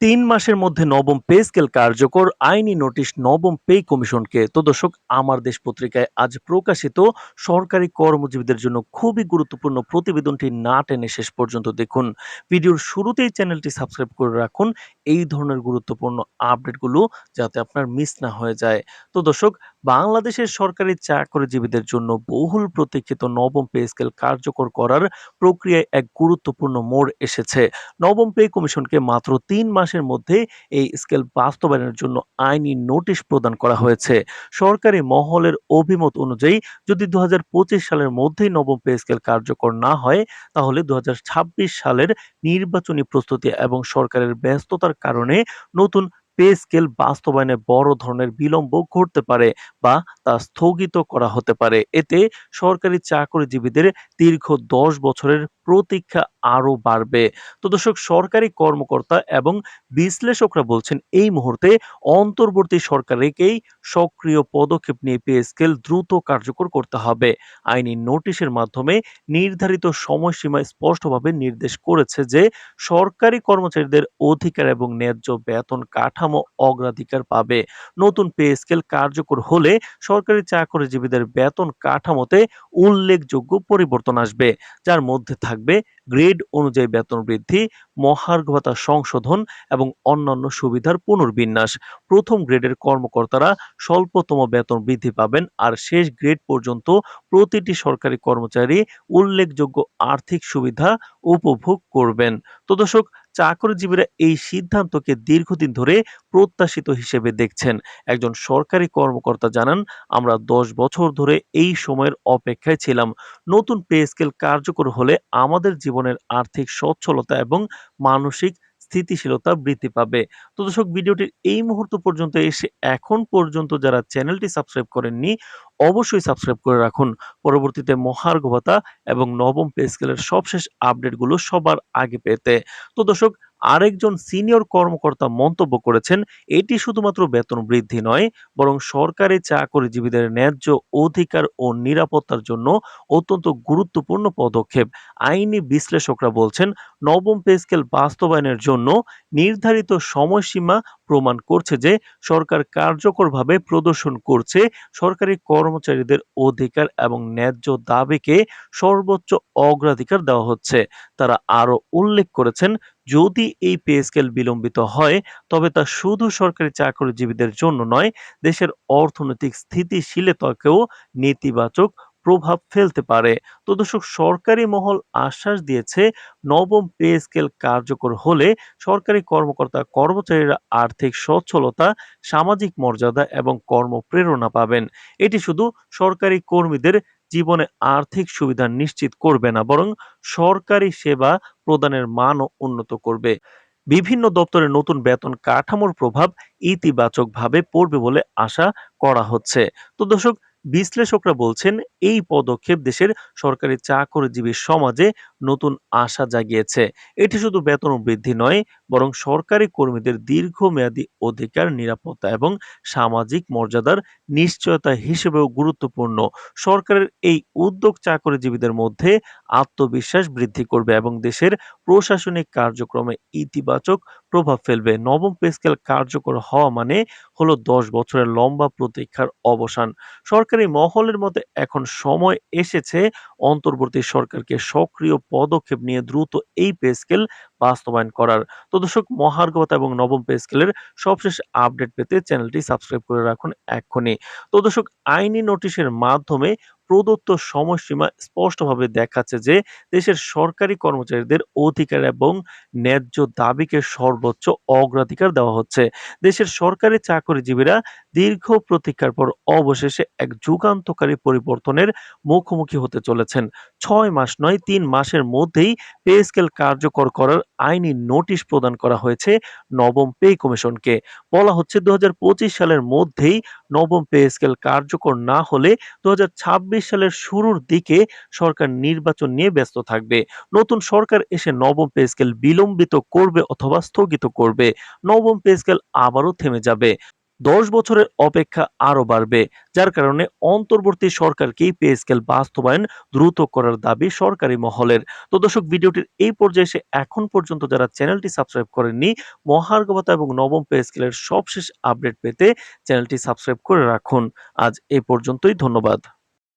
তিন মাসের মধ্যে নবম পে স্কেল কার্যকর আইনি নোটিশ নবম পে কমিশনকে। তো দর্শক, আমার দেশ পত্রিকায় আজ প্রকাশিত সরকারি কর্মজীবীদের জন্য খুবই গুরুত্বপূর্ণ প্রতিবেদনটি না টেনে শেষ পর্যন্ত দেখুন। ভিডিওর শুরুতেই চ্যানেলটি সাবস্ক্রাইব করে রাখুন। এই ধরনের গুরুত্বপূর্ণ আপডেটগুলো যাতে আপনার মিস না হয়ে যায়। তো দর্শক বাংলাদেশের সরকারি চাকরিজীবীদের জন্য বহুল প্রতীক্ষিত নবম পে স্কেল কার্যকর করার প্রক্রিয়ায় এক গুরুত্বপূর্ণ মোড় এসেছে। নবম পে কমিশনকে মাত্র তিন মাসের মধ্যে এই স্কেল বাস্তবায়নের জন্য আইনি নোটিশ প্রদান করা হয়েছে। সরকারি মহলের অভিমত অনুযায়ী, যদি দু হাজার পঁচিশ সালের মধ্যেই নবম পে স্কেল কার্যকর না হয়, তাহলে দু হাজার ছাব্বিশ সালের নির্বাচনী প্রস্তুতি এবং সরকারের ব্যস্ততার কারণে নতুন পে স্কেল বাস্তবায়নে বড় ধরনের বিলম্ব ঘটতে পারে বা তা স্থগিত করা হতে পারে। এতে সরকারি চাকরিজীবীদের দীর্ঘ দশ বছরের প্রতীক্ষা আরও বাড়বে। তো দর্শক, সরকারি কর্মকর্তা এবং বিশ্লেষকরা বলছেন, এই মুহূর্তে অন্তর্বর্তী সরকারকেই সক্রিয় পদক্ষেপ নিয়ে পে স্কেল দ্রুত কার্যকর করতে হবে। আইনি নোটিশের মাধ্যমে নির্ধারিত সময়সীমা স্পষ্টভাবে নির্দেশ করেছে যে সরকারি কর্মচারীদের অধিকার এবং ন্যায্য বেতন কাঠামো অগ্রাধিকার পাবে। নতুন পে স্কেল কার্যকর হলে সরকারি চাকরিজীবীদের বেতন কাঠামোতে উল্লেখযোগ্য পরিবর্তন আসবে, যার মধ্যে থাকবে গ্রেড অনুযায়ী বেতন বৃদ্ধি মহার্ঘ ভাতা সংশোধন এবং অন্যান্য সুবিধার পুনর্বিন্যাস। প্রথম গ্রেডের কর্মকর্তারা স্বল্পতম বেতন বৃদ্ধি পাবেন আর শেষ গ্রেড পর্যন্ত প্রতিটি সরকারি কর্মচারী উল্লেখযোগ্য আর্থিক সুবিধা উপভোগ করবেন। তো দর্শক চাকরিজীবীরা এই সিদ্ধান্তকে দীর্ঘদিন ধরে প্রত্যাশিত হিসেবে দেখছেন। একজন সরকারি কর্মকর্তা জানান, আমরা দশ বছর ধরে এই সময়ের অপেক্ষায় ছিলাম। নতুন পে স্কেল কার্যকর হলে আমাদের জীবনের আর্থিক সচ্ছলতা এবং মানসিক স্থিতিশীলতা বৃদ্ধি পাবে। তো দর্শক ভিডিওটির এই মুহূর্ত পর্যন্ত এসে এখন পর্যন্ত যারা চ্যানেলটি সাবস্ক্রাইব করেননি, অবশ্যই সাবস্ক্রাইব করে রাখুন। পরবর্তীতে মহার্ঘ ভাতা এবং নবম পে স্কেলের সবশেষ আপডেটগুলো সবার আগে পেতে। তো দর্শক আরেকজন সিনিয়র কর্মকর্তা মন্তব্য করেছেন, এটি শুধুমাত্র বেতন বৃদ্ধি নয়, বরং সরকারি চাকরিজীবীদের ন্যায্য অধিকার ও নিরাপত্তার জন্য অত্যন্ত গুরুত্বপূর্ণ পদক্ষেপ। আইনি বিশ্লেষকরা বলছেন, নবম পে স্কেল বাস্তবায়নের জন্য নির্ধারিত সময়সীমা প্রমাণ করছে যে সরকার কার্যকরভাবে প্রদর্শন করছে সরকারি কর্মচারীদের অধিকার এবং ন্যায্য দাবিকে সর্বোচ্চ অগ্রাধিকার দেওয়া হচ্ছে। তারা আরও উল্লেখ করেছেন যদি এই পে স্কেল বিলম্বিত হয়, তবে তা শুধু সরকারি চাকরিজীবীদের জন্য নয়, দেশের অর্থনৈতিক স্থিতিশীলতাকেও নেতিবাচক প্রভাব ফেলতে পারে। তো দর্শক, সরকারি মহল আশ্বাস দিয়েছে, নবম পে স্কেল কার্যকর হলে সরকারি কর্মকর্তা কর্মচারীরা আর্থিক সচ্ছলতা, সামাজিক মর্যাদা এবং কর্মপ্রেরণা পাবেন। এটি শুধু সরকারি কর্মীদের জীবনে আর্থিক সুবিধা নিশ্চিত করবে না, বরং সরকারি সেবা প্রদানের মানও উন্নত করবে। বিভিন্ন দপ্তরের নতুন বেতন কাঠামোর প্রভাব ইতিবাচকভাবে পড়বে বলে আশা করা হচ্ছে। তো দর্শক, বিশ্লেষকরা বলছেন, এই পদক্ষেপ দেশের সরকারি চাকরিজীবী সমাজে নতুন আশা জাগিয়েছে। এটি শুধু বেতন বৃদ্ধি নয় বরং সরকারি কর্মীদের দীর্ঘমেয়াদী অধিকার, নিরাপত্তা এবং সামাজিক মর্যাদার নিশ্চয়তা হিসেবেও গুরুত্বপূর্ণ। সরকারের এই উদ্যোগ চাকরিজীবীদের মধ্যে আত্মবিশ্বাস বৃদ্ধি করবে এবং দেশের প্রশাসনিক কার্যক্রমে ইতিবাচক প্রভাব ফেলবে। নবম পেস্কেল কার্যকর হওয়া মানে হলো দশ বছরের লম্বা প্রতীক্ষার অবসান। সরকারি মহলের মধ্যে এখন সময় এসেছে অন্তর্বর্তী সরকারকে সক্রিয় পদক্ষেপ নিয়ে দ্রুত এই পে স্কেল বাস্তবায়ন করার। তো দর্শক মহার্ঘতা এবং নবম পে স্কেলের সবশেষ আপডেট পেতে চ্যানেলটি সাবস্ক্রাইব করে রাখুন এক্ষুনি। তো দর্শক, আইনি নোটিশের মাধ্যমে প্রদত্ত সময়সীমা স্পষ্টভাবে দেখাচ্ছে যে, দেশের সরকারি কর্মচারীদের অধিকার এবং ন্যায্য দাবিকে সর্বোচ্চ অগ্রাধিকার দেওয়া হচ্ছে। দেশের সরকারি চাকরিজীবীরা দীর্ঘ প্রতীক্ষার পর অবশেষে এক যুগান্তকারী পরিবর্তনের মুখোমুখি হতে চলেছেন। ছয় মাস নয়, তিন মাসের মধ্যেই পে স্কেল কার্যকর করার আইনি নোটিশ প্রদান করা হয়েছে নবম পে কমিশনকে। বলা হচ্ছে দুহাজার পঁচিশ সালের মধ্যেই নবম পে স্কেল কার্যকর না হলে দু হাজার ছাব্বিশ সালের শুরুর দিকে সরকার নির্বাচন নিয়ে ব্যস্ত থাকবে। নতুন সরকার এসে নবম পে স্কেল বিলম্বিত করবে অথবা স্থগিত করবে। নবম পে স্কেল আবারও থেমে যাবে। দশ বছরের অপেক্ষা আরও বাড়বে, যার কারণে অন্তর্বর্তী সরকারকেই পে স্কেল বাস্তবায়ন দ্রুত করার দাবি সরকারি মহলের। তো দর্শক, ভিডিওটির এই পর্যায়ে এসে এখন পর্যন্ত যারা চ্যানেলটি সাবস্ক্রাইব করেননি মহার্গবতা এবং নবম পে স্কেলের সবশেষ আপডেট পেতে চ্যানেলটি সাবস্ক্রাইব করে রাখুন। আজ এ পর্যন্তই, ধন্যবাদ।